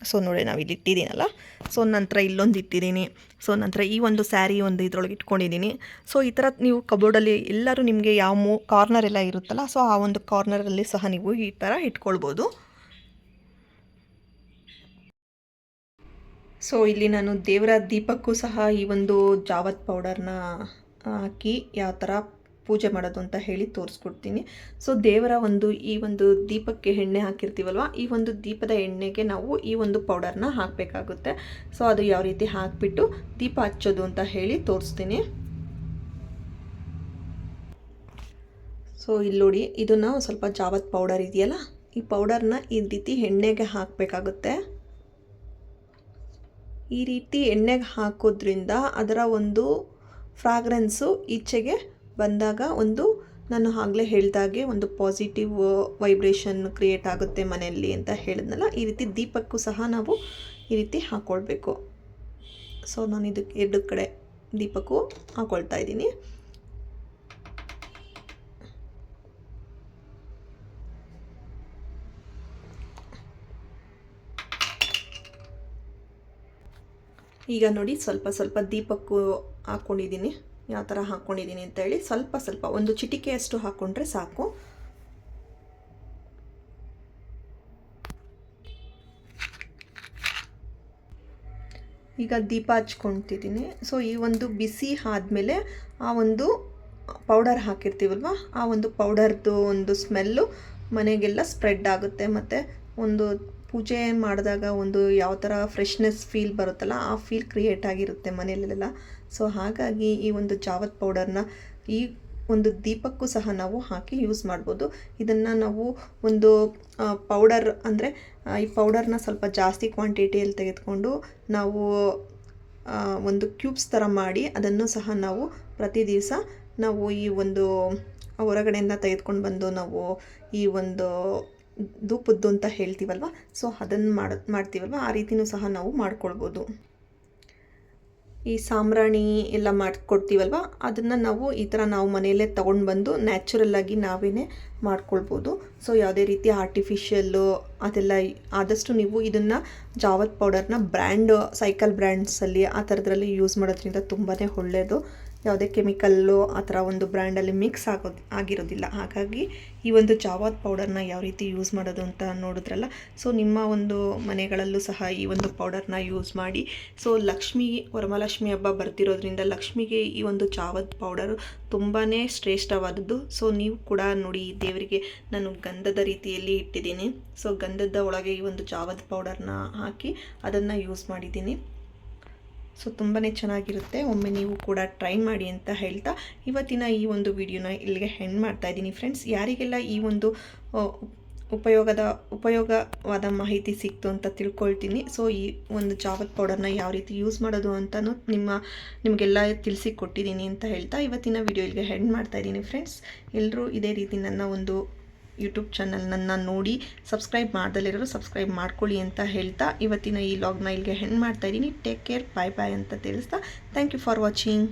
ಸೊ ನೋಡಿ ನಾವು ಇಲ್ಲಿ ಇಟ್ಟಿದ್ದೀನಲ್ಲ? ಸೊ ನಂತರ ಇಲ್ಲೊಂದು ಇಟ್ಟಿದ್ದೀನಿ. ಸೊ ನಂತರ ಈ ಒಂದು ಸ್ಯಾರಿ ಒಂದು ಇದ್ರೊಳಗೆ ಇಟ್ಕೊಂಡಿದ್ದೀನಿ. ಸೊ ಈ ಥರ ನೀವು ಕಬೋರ್ಡಲ್ಲಿ ಎಲ್ಲರೂ ನಿಮಗೆ ಯಾವ ಮೂ ಕಾರ್ನರ್ ಎಲ್ಲ ಇರುತ್ತಲ್ಲ, ಸೊ ಆ ಒಂದು ಕಾರ್ನರಲ್ಲಿ ಸಹ ನೀವು ಈ ಥರ ಇಟ್ಕೊಳ್ಬೋದು. ಸೊ ಇಲ್ಲಿ ನಾನು ದೇವರ ದೀಪಕ್ಕೂ ಸಹ ಈ ಒಂದು ಜಾವತ್ ಪೌಡರ್ನ ಹಾಕಿ ಯಾವ ಥರ ಪೂಜೆ ಮಾಡೋದು ಅಂತ ಹೇಳಿ ತೋರಿಸ್ಕೊಡ್ತೀನಿ. ಸೊ ದೇವರ ಒಂದು ಈ ಒಂದು ದೀಪಕ್ಕೆ ಎಣ್ಣೆ ಹಾಕಿರ್ತೀವಲ್ವ, ಈ ಒಂದು ದೀಪದ ಎಣ್ಣೆಗೆ ನಾವು ಈ ಒಂದು ಪೌಡರ್ನ ಹಾಕಬೇಕಾಗುತ್ತೆ. ಸೊ ಅದು ಯಾವ ರೀತಿ ಹಾಕಿಬಿಟ್ಟು ದೀಪ ಹಚ್ಚೋದು ಅಂತ ಹೇಳಿ ತೋರಿಸ್ತೀನಿ. ಸೊ ಇಲ್ಲಿ ನೋಡಿ, ಇದನ್ನು ಸ್ವಲ್ಪ ಜಾವತ್ ಪೌಡರ್ ಇದೆಯಲ್ಲ, ಈ ಪೌಡರ್ನ ಈ ರೀತಿ ಎಣ್ಣೆಗೆ ಹಾಕಬೇಕಾಗುತ್ತೆ. ಈ ರೀತಿ ಎಣ್ಣೆಗೆ ಹಾಕೋದ್ರಿಂದ ಅದರ ಒಂದು ಫ್ರಾಗ್ರೆನ್ಸು ಈಚೆಗೆ ಬಂದಾಗ ಒಂದು ನಾನು ಆಗಲೇ ಹೇಳಿದಾಗೆ ಒಂದು ಪಾಸಿಟಿವ್ ವೈಬ್ರೇಷನ್ ಕ್ರಿಯೇಟ್ ಆಗುತ್ತೆ ಮನೆಯಲ್ಲಿ ಅಂತ ಹೇಳಿದ್ನಲ್ಲ, ಈ ರೀತಿ ದೀಪಕ್ಕೂ ಸಹ ನಾವು ಈ ರೀತಿ ಹಾಕ್ಕೊಳ್ಬೇಕು ಸೊ ನಾನು ಇದಕ್ಕೆ ಎರಡು ಕಡೆ ದೀಪಕ್ಕೂ ಹಾಕ್ಕೊಳ್ತಾ ಇದ್ದೀನಿ. ಈಗ ನೋಡಿ ಸ್ವಲ್ಪ ಸ್ವಲ್ಪ ದೀಪಕ್ಕೂ ಹಾಕ್ಕೊಂಡಿದ್ದೀನಿ ಯಾವ ಥರ ಹಾಕ್ಕೊಂಡಿದ್ದೀನಿ ಅಂತ ಹೇಳಿ ಸ್ವಲ್ಪ ಸ್ವಲ್ಪ ಒಂದು ಚಿಟಿಕೆಯಷ್ಟು ಹಾಕ್ಕೊಂಡ್ರೆ ಸಾಕು. ಈಗ ದೀಪ ಹಚ್ಕೊತಿದ್ದೀನಿ. ಸೊ ಈ ಒಂದು ಬಿಸಿ ಆದಮೇಲೆ ಆ ಒಂದು ಪೌಡರ್ ಹಾಕಿರ್ತೀವಲ್ವ, ಆ ಒಂದು ಪೌಡರ್ದು ಒಂದು ಸ್ಮೆಲ್ಲು ಮನೆಗೆಲ್ಲ ಸ್ಪ್ರೆಡ್ ಆಗುತ್ತೆ. ಮತ್ತು ಒಂದು ಪೂಜೆ ಮಾಡಿದಾಗ ಒಂದು ಯಾವ ಥರ ಫ್ರೆಶ್ನೆಸ್ ಫೀಲ್ ಬರುತ್ತಲ್ಲ, ಆ ಫೀಲ್ ಕ್ರಿಯೇಟ್ ಆಗಿರುತ್ತೆ ಮನೆಯಲ್ಲೆಲ್ಲ. ಸೊ ಹಾಗಾಗಿ ಈ ಒಂದು ಚಾವತ್ ಪೌಡರ್ನ ಈ ಒಂದು ದೀಪಕ್ಕೂ ಸಹ ನಾವು ಹಾಕಿ ಯೂಸ್ ಮಾಡ್ಬೋದು. ಇದನ್ನು ನಾವು ಒಂದು ಪೌಡರ್ ಅಂದರೆ ಈ ಪೌಡರ್ನ ಸ್ವಲ್ಪ ಜಾಸ್ತಿ ಕ್ವಾಂಟಿಟಿಯಲ್ಲಿ ತೆಗೆದುಕೊಂಡು ನಾವು ಒಂದು ಕ್ಯೂಬ್ಸ್ ಥರ ಮಾಡಿ ಅದನ್ನು ಸಹ ನಾವು ಪ್ರತಿ ದಿವಸ ನಾವು ಈ ಒಂದು ಹೊರಗಡೆಯಿಂದ ತೆಗೆದುಕೊಂಡು ಬಂದು ನಾವು ಈ ಒಂದು ಧೂಪದ್ದು ಅಂತ ಹೇಳ್ತೀವಲ್ವ? ಸೊ ಅದನ್ನು ಮಾಡ, ಮಾಡ್ತೀವಲ್ವ? ಆ ರೀತಿಯೂ ಸಹ ನಾವು ಮಾಡ್ಕೊಳ್ಬೋದು. ಈ ಸಾಂಬ್ರಾಣಿ ಎಲ್ಲ ಮಾಡಿಕೊಡ್ತೀವಲ್ವ? ಅದನ್ನು ನಾವು ಈ ಥರ ನಾವು ಮನೆಯಲ್ಲೇ ತೊಗೊಂಡು ಬಂದು ನ್ಯಾಚುರಲ್ಲಾಗಿ ನಾವೇ ಮಾಡ್ಕೊಳ್ಬೋದು. ಸೊ ಯಾವುದೇ ರೀತಿ ಆರ್ಟಿಫಿಷಿಯಲ್ಲು ಅದೆಲ್ಲ ಆದಷ್ಟು ನೀವು ಇದನ್ನು ಜಾವತ್ ಪೌಡರ್ನ ಬ್ರ್ಯಾಂಡ್ ಸೈಕಲ್ ಬ್ರ್ಯಾಂಡ್ಸಲ್ಲಿ ಆ ಥರದ್ರಲ್ಲಿ ಯೂಸ್ ಮಾಡೋದ್ರಿಂದ ತುಂಬಾ ಒಳ್ಳೆಯದು ಯಾವುದೇ ಕೆಮಿಕಲ್ಲು ಆ ಥರ ಒಂದು ಬ್ರ್ಯಾಂಡಲ್ಲಿ ಮಿಕ್ಸ್ ಆಗೋದು ಆಗಿರೋದಿಲ್ಲ. ಹಾಗಾಗಿ ಈ ಒಂದು ಜಾವತ್ ಪೌಡರ್ನ ಯಾವ ರೀತಿ ಯೂಸ್ ಮಾಡೋದು ಅಂತ ನೋಡಿದ್ರಲ್ಲ. ಸೊ, ನಿಮ್ಮ ಒಂದು ಮನೆಗಳಲ್ಲೂ ಸಹ ಈ ಒಂದು ಪೌಡರ್ನ ಯೂಸ್ ಮಾಡಿ. ಸೊ, ಲಕ್ಷ್ಮಿ, ವರಮಹಾಲಕ್ಷ್ಮಿ ಹಬ್ಬ ಬರ್ತಿರೋದ್ರಿಂದ ಲಕ್ಷ್ಮಿಗೆ ಈ ಒಂದು ಚಾವದ ಪೌಡರು ತುಂಬಾ ಶ್ರೇಷ್ಠವಾದದ್ದು. ಸೊ, ನೀವು ಕೂಡ ನೋಡಿ ದೇವರಿಗೆ ನಾನು ಗಂಧದ ರೀತಿಯಲ್ಲಿ ಇಟ್ಟಿದ್ದೀನಿ. ಸೊ, ಗಂಧದ ಒಳಗೆ ಈ ಒಂದು ಚಾವದ ಪೌಡರ್ನ ಹಾಕಿ ಅದನ್ನು ಯೂಸ್ ಮಾಡಿದ್ದೀನಿ. ಸೊ ತುಂಬಾ ಚೆನ್ನಾಗಿರುತ್ತೆ. ಒಮ್ಮೆ ನೀವು ಕೂಡ ಟ್ರೈ ಮಾಡಿ ಅಂತ ಹೇಳ್ತಾ ಇವತ್ತಿನ ಈ ಒಂದು ವಿಡಿಯೋನ ಇಲ್ಲಿಗೆ ಹೆಂಡ್ ಮಾಡ್ತಾ ಇದ್ದೀನಿ ಫ್ರೆಂಡ್ಸ್. ಯಾರಿಗೆಲ್ಲ ಈ ಒಂದು ಉಪಯೋಗದ, ಉಪಯೋಗವಾದ ಮಾಹಿತಿ ಸಿಕ್ತು ಅಂತ ತಿಳ್ಕೊಳ್ತೀನಿ. ಸೊ ಈ ಒಂದು ಜಾವತ್ ಪೌಡರ್ನ ಯಾವ ರೀತಿ ಯೂಸ್ ಮಾಡೋದು ಅಂತಲೂ ನಿಮ್ಮ, ನಿಮಗೆಲ್ಲ ತಿಳಿಸಿ ಕೊಟ್ಟಿದ್ದೀನಿ ಅಂತ ಹೇಳ್ತಾ ಇವತ್ತಿನ ವಿಡಿಯೋ ಇಲ್ಲಿಗೆ ಹೆಂಡ್ ಮಾಡ್ತಾ ಇದ್ದೀನಿ ಫ್ರೆಂಡ್ಸ್. ಎಲ್ಲರೂ ಇದೇ ರೀತಿ ನನ್ನ ಒಂದು ಯೂಟ್ಯೂಬ್ ಚಾನಲ್ನನ್ನು ನೋಡಿ ಸಬ್ಸ್ಕ್ರೈಬ್ ಮಾಡ್ದಲ್ಲಿರೋರು ಸಬ್ಸ್ಕ್ರೈಬ್ ಮಾಡ್ಕೊಳ್ಳಿ ಅಂತ ಹೇಳ್ತಾ ಇವತ್ತಿನ ಈ ಲಾಗ್ನ ಇಲ್ಲಿಗೆ ಹೆಣ್ಣು ಮಾಡ್ತಾ ಇದ್ದೀನಿ. ಟೇಕ್ ಕೇರ್ ಬಾಯ್ ಬಾಯ್ ಅಂತ ತಿಳಿಸ್ತಾ ಥ್ಯಾಂಕ್ ಯು ಫಾರ್ ವಾಚಿಂಗ್